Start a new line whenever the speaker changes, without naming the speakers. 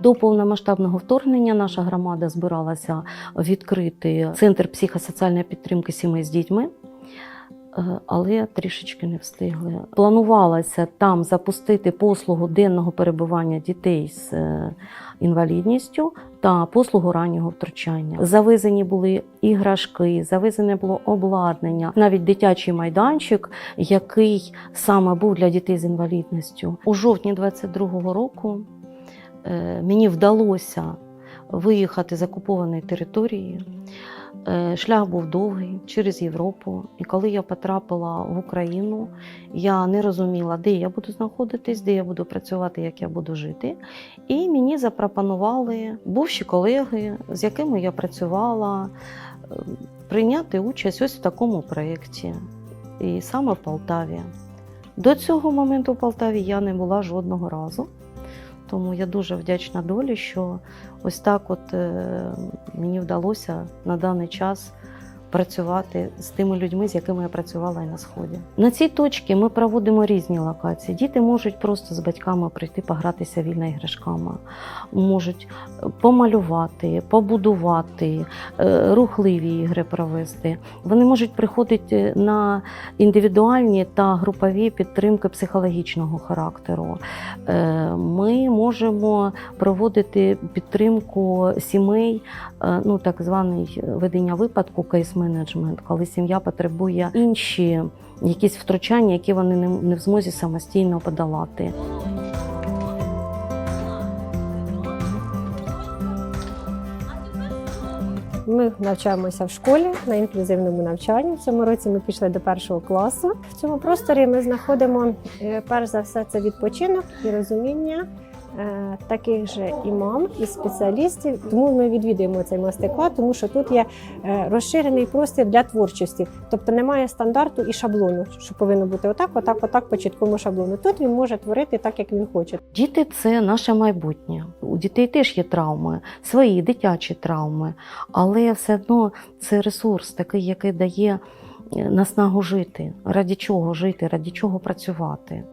До повномасштабного вторгнення наша громада збиралася відкрити центр психосоціальної підтримки сімей з дітьми. е, Але трішечки не встигли. Планувалося там запустити послугу денного перебування дітей з е, інвалідністю та послугу раннього втручання. Завезені були іграшки, завезене було обладнання, навіть дитячий майданчик, який саме був для дітей з інвалідністю. У жовтні 22-го року мені вдалося виїхати з окупованої території. Е, Шлях був довгий через Європу. І коли я потрапила в Україну, я не розуміла, де я буду знаходитись, де я буду працювати, як я буду жити. І мені запропонували бувші колеги, з якими я працювала, е, прийняти участь ось в такому проєкті, і саме в Полтаві. До цього моменту в Полтаві я не була жодного разу. Тому я дуже вдячна долі, що ось так от е, мені вдалося на даний час працювати з тими людьми, з якими я працювала і на сході. На цій точці ми проводимо різні локації. Діти можуть просто з батьками прийти погратися вільно іграшками, можуть помалювати, побудувати, е, рухливі ігри провести. Вони можуть приходити на індивідуальні та групові підтримки психологічного характеру. Е, Ми можемо проводити підтримку сімей, е, ну так званий ведення випадку, кейс-менеджмент, коли сім'я потребує інші якісь втручання, які вони не- в змозі самостійно подолати.
Ми навчаємося в школі на інклюзивному навчанні. В цьому році ми пішли до першого класу. В цьому просторі ми знаходимо е, перш за все це відпочинок і розуміння таких же і мам, і спеціалістів. Тому ми відвідуємо цей майстер-клас, тому що тут є е, розширений простір для творчості. Тобто немає стандарту і шаблону, що повинно бути отак, отак, отак по чіткому шаблону. Тут він може творити так, як він хоче.
Діти це наше майбутнє. У дітей теж є травми, свої дитячі травми, але все одно це ресурс такий, який дає е, наснагу жити, раді чого жити, раді чого працювати.